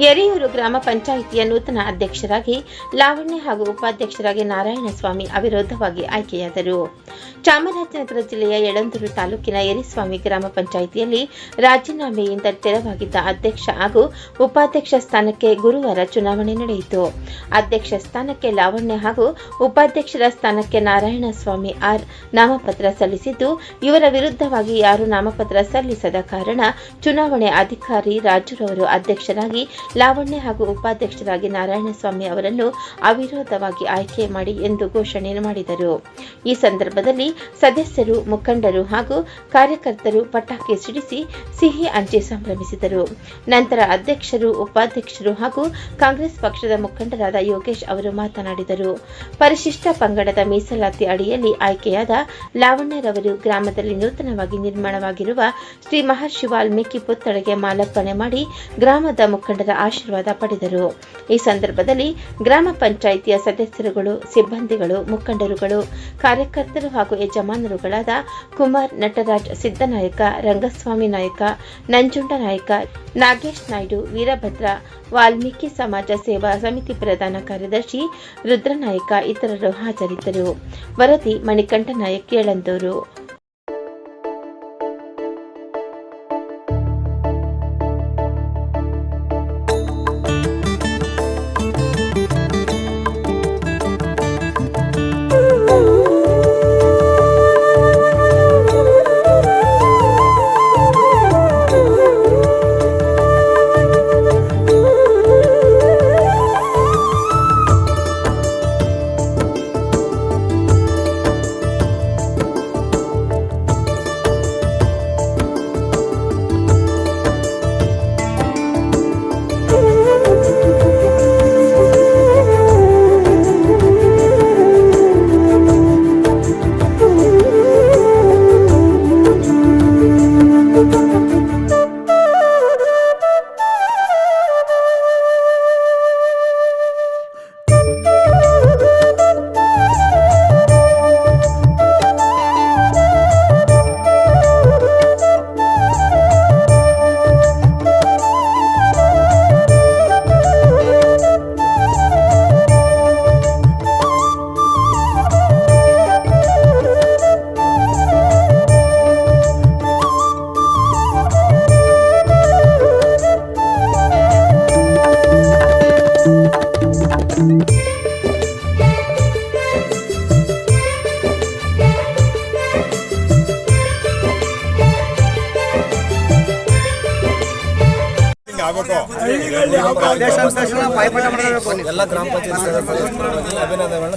ಯರಿಯೂರು ಗ್ರಾಮ ಪಂಚಾಯಿತಿಯ ನೂತನ ಅಧ್ಯಕ್ಷರಾಗಿ ಲಾವಣ್ಯ ಹಾಗೂ ಉಪಾಧ್ಯಕ್ಷರಾಗಿ ನಾರಾಯಣಸ್ವಾಮಿ ಅವಿರೋಧವಾಗಿ ಆಯ್ಕೆಯಾದರು. ಚಾಮರಾಜನಗರ ಜಿಲ್ಲೆಯ ಯಳಂದೂರು ತಾಲೂಕಿನ ಯರಿಸ್ವಾಮಿ ಗ್ರಾಮ ಪಂಚಾಯಿತಿಯಲ್ಲಿ ರಾಜೀನಾಮೆಯಿಂದ ತೆರವಾಗಿದ್ದ ಅಧ್ಯಕ್ಷ ಹಾಗೂ ಉಪಾಧ್ಯಕ್ಷ ಸ್ಥಾನಕ್ಕೆ ಗುರುವಾರ ಚುನಾವಣೆ ನಡೆಯಿತು. ಅಧ್ಯಕ್ಷ ಸ್ಥಾನಕ್ಕೆ ಲಾವಣ್ಯ ಹಾಗೂ ಉಪಾಧ್ಯಕ್ಷರ ಸ್ಥಾನಕ್ಕೆ ನಾರಾಯಣಸ್ವಾಮಿ ಆರ್ ನಾಮಪತ್ರ ಸಲ್ಲಿಸಿದ್ದು, ಇವರ ವಿರುದ್ಧವಾಗಿ ಯಾರು ನಾಮಪತ್ರ ಸಲ್ಲಿಸದ ಕಾರಣ ಚುನಾವಣೆ ಅಧಿಕಾರಿ ರಾಜುರವರು ಅಧ್ಯಕ್ಷರಾಗಿ ಲಾವಣ್ಯ ಹಾಗೂ ಉಪಾಧ್ಯಕ್ಷರಾಗಿ ನಾರಾಯಣಸ್ವಾಮಿ ಅವರನ್ನು ಅವಿರೋಧವಾಗಿ ಆಯ್ಕೆ ಮಾಡಿ ಎಂದು ಘೋಷಣೆ ಮಾಡಿದರು. ಈ ಸಂದರ್ಭದಲ್ಲಿ ಸದಸ್ಯರು, ಮುಖಂಡರು ಹಾಗೂ ಕಾರ್ಯಕರ್ತರು ಪಟಾಕಿ ಸಿಡಿಸಿ ಸಿಹಿ ಅಂಚೆ ಸಂಭ್ರಮಿಸಿದರು. ನಂತರ ಅಧ್ಯಕ್ಷರು, ಉಪಾಧ್ಯಕ್ಷರು ಹಾಗೂ ಕಾಂಗ್ರೆಸ್ ಪಕ್ಷದ ಮುಖಂಡರಾದ ಯೋಗೇಶ್ ಅವರು ಮಾತನಾಡಿದರು. ಪರಿಶಿಷ್ಟ ಪಂಗಡದ ಮೀಸಲಾತಿ ಅಡಿಯಲ್ಲಿ ಆಯ್ಕೆಯಾದ ಲಾವಣ್ಯರವರು ಗ್ರಾಮದಲ್ಲಿ ನೂತನವಾಗಿ ನಿರ್ಮಾಣವಾಗಿರುವ ಶ್ರೀ ಮಹರ್ಷಿ ವಾಲ್ಮೀಕಿ ಪುತ್ಥಳಿಗೆ ಮಾಲಾರ್ಪಣೆ ಮಾಡಿ ಗ್ರಾಮದ ಮುಖಂಡರ ಆಶೀರ್ವಾದ ಪಡೆದರು. ಈ ಸಂದರ್ಭದಲ್ಲಿ ಗ್ರಾಮ ಪಂಚಾಯಿತಿಯ ಸದಸ್ಯರುಗಳು, ಸಿಬ್ಬಂದಿಗಳು, ಮುಖಂಡರುಗಳು, ಕಾರ್ಯಕರ್ತರು ಹಾಗೂ ಯಜಮಾನರುಗಳಾದ ಕುಮಾರ್ ನಟರಾಜ್ ಸಿದ್ದನಾಯಕ, ರಂಗಸ್ವಾಮಿ ನಾಯಕ, ನಂಜುಂಡ ನಾಯಕ, ನಾಗೇಶ್ ನಾಯ್ಡು, ವೀರಭದ್ರ, ವಾಲ್ಮೀಕಿ ಸಮಾಜ ಸೇವಾ ಸಮಿತಿ ಪ್ರಧಾನ ಕಾರ್ಯದರ್ಶಿ ರುದ್ರನಾಯಕ ಇತರರು ಹಾಜರಿದ್ದರು. ವರದಿ ಮಣಿಕಂಠ ನಾಯಕ್ ಯಳಂದೂರು ಎಲ್ಲ ಗ್ರಾಮ ಪಂಚಾಯತ್ ಸದಸ್ಯರಿಗೆ ಅಭಿನಂದನೆಗಳನ್ನ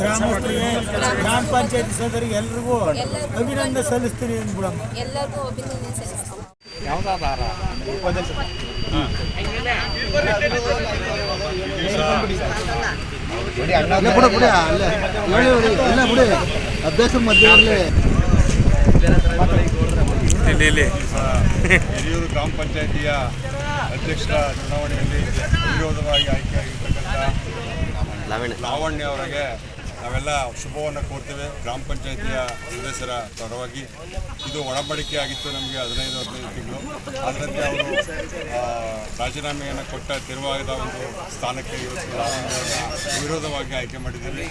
ಗ್ರಾಮಸ್ಥರಿಗೆ ಗ್ರಾಮ ಪಂಚಾಯತಿ ಸದಸ್ಯರಿಗೆ ಎಲ್ರಿಗೂ ಅಭಿನಂದನೆ ಸಲ್ಲಿಸ್ತೀನಿ ಎಲ್ಲರಿಗೂ ಅಭಿನಂದನೆ ಸಲ್ಲಿಸ್ತೀನಿ ಇಲ್ಲ ಬಿಡು ಬಿಡಿ ಅಲ್ಲೇ. ಹೇಳಿ ಬಿಡಿ ಇಲ್ಲ ಬಿಡಿ. ಅಭ್ಯಾಸ ಮಧ್ಯದಲ್ಲಿ. ಹಿರಿಯೂರು ಗ್ರಾಮ ಪಂಚಾಯಿತಿಯ ಅಧ್ಯಕ್ಷರ ಚುನಾವಣೆಯಲ್ಲಿ ವಿರೋಧವಾಗಿ ಆಯ್ಕೆಯಾಗಿರ್ತಕ್ಕಂಥ ಲಾವಣ್ಯ ಅವರಿಗೆ ನಾವೆಲ್ಲ ಶುಭವನ್ನು ಕೋರ್ತೇವೆ. ಗ್ರಾಮ ಪಂಚಾಯಿತಿಯ ಸದಸ್ಯರ ಪರವಾಗಿ ಇದು ಒಡಂಬಡಿಕೆ ಆಗಿತ್ತು ನಮಗೆ ಹದಿನೈದು ಹದಿನೈದು ತಿಂಗಳು. ಅದರಂತೆ ಅವರು ರಾಜೀನಾಮೆಯನ್ನು ಕೊಟ್ಟ ತೆರವಾದ ಒಂದು ಸ್ಥಾನಕ್ಕೆ ಇವತ್ತು ವಿರೋಧವಾಗಿ ಆಯ್ಕೆ ಮಾಡಿದ್ದೀವಿ.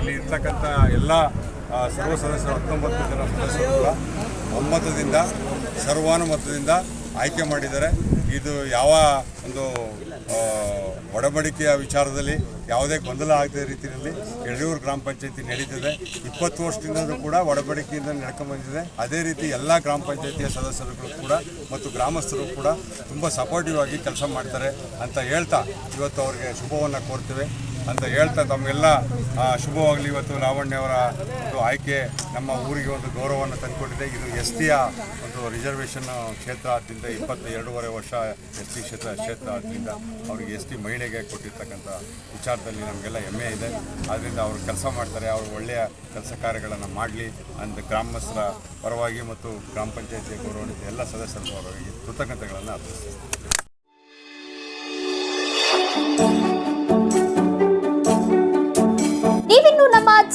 ಇಲ್ಲಿ ಇರ್ತಕ್ಕಂಥ ಎಲ್ಲ ಸರ್ವ ಸದಸ್ಯರು, ಹತ್ತೊಂಬತ್ತು ಜನ ಸದಸ್ಯರು ಒಮ್ಮತದಿಂದ, ಸರ್ವಾನುಮತದಿಂದ ಆಯ್ಕೆ ಮಾಡಿದ್ದಾರೆ. ಇದು ಯಾವ ಒಂದು ಒಡಂಬಡಿಕೆಯ ವಿಚಾರದಲ್ಲಿ ಯಾವುದೇ ಗೊಂದಲ ಆಗದ ರೀತಿಯಲ್ಲಿ ಯಡಿಯೂರು ಗ್ರಾಮ ಪಂಚಾಯತಿ ನಡೀತಿದೆ. ಇಪ್ಪತ್ತು ವರ್ಷದಿಂದಲೂ ಕೂಡ ಒಡಂಬಡಿಕೆಯಿಂದ ನಡ್ಕೊಂಡ್ಬಂದಿದೆ ಅದೇ ರೀತಿ ಎಲ್ಲ ಗ್ರಾಮ ಪಂಚಾಯತಿಯ ಸದಸ್ಯರುಗಳು ಕೂಡ ಮತ್ತು ಗ್ರಾಮಸ್ಥರು ಕೂಡ ತುಂಬ ಸಪೋರ್ಟಿವ್ ಆಗಿ ಕೆಲಸ ಮಾಡ್ತಾರೆ ಅಂತ ಹೇಳ್ತಾ ಇವತ್ತು ಅವರಿಗೆ ಶುಭವನ್ನು ಕೋರ್ತೇವೆ. ಅಂತ ಹೇಳ್ತಾ ತಮಗೆಲ್ಲ ಶುಭವಾಗಲಿ ಇವತ್ತು ಲಾವಣ್ಯವರ ಒಂದು ಆಯ್ಕೆ, ನಮ್ಮ ಊರಿಗೆ ಒಂದು ಗೌರವವನ್ನು ತಂದುಕೊಟ್ಟಿದೆ. ಇದು ಎಸ್ ಟಿಯ ಒಂದು ರಿಸರ್ವೇಷನ್ ಕ್ಷೇತ್ರ ಆದ್ದರಿಂದ ಇಪ್ಪತ್ತ ಎರಡೂವರೆ ವರ್ಷ ಎಸ್ ಟಿ ಕ್ಷೇತ್ರ ಕ್ಷೇತ್ರ ಆದ್ದರಿಂದ ಅವ್ರಿಗೆ ಎಸ್ ಟಿ ಮಹಿಳೆಗೆ ಕೊಟ್ಟಿರ್ತಕ್ಕಂಥ ವಿಚಾರದಲ್ಲಿ ನಮಗೆಲ್ಲ ಹೆಮ್ಮೆ ಇದೆ. ಆದ್ದರಿಂದ ಅವರು ಕೆಲಸ ಮಾಡ್ತಾರೆ, ಅವರು ಒಳ್ಳೆಯ ಕೆಲಸ ಕಾರ್ಯಗಳನ್ನು ಮಾಡಲಿ ಅಂತ ಗ್ರಾಮಸ್ಥರ ಪರವಾಗಿ ಮತ್ತು ಗ್ರಾಮ ಪಂಚಾಯತಿಯ ಗೌರವಾನ್ವಿತ ಎಲ್ಲ ಸದಸ್ಯರ ಪರವಾಗಿ ಕೃತಜ್ಞತೆಗಳನ್ನು ಅರ್ಪಿಸ್ತೀನಿ.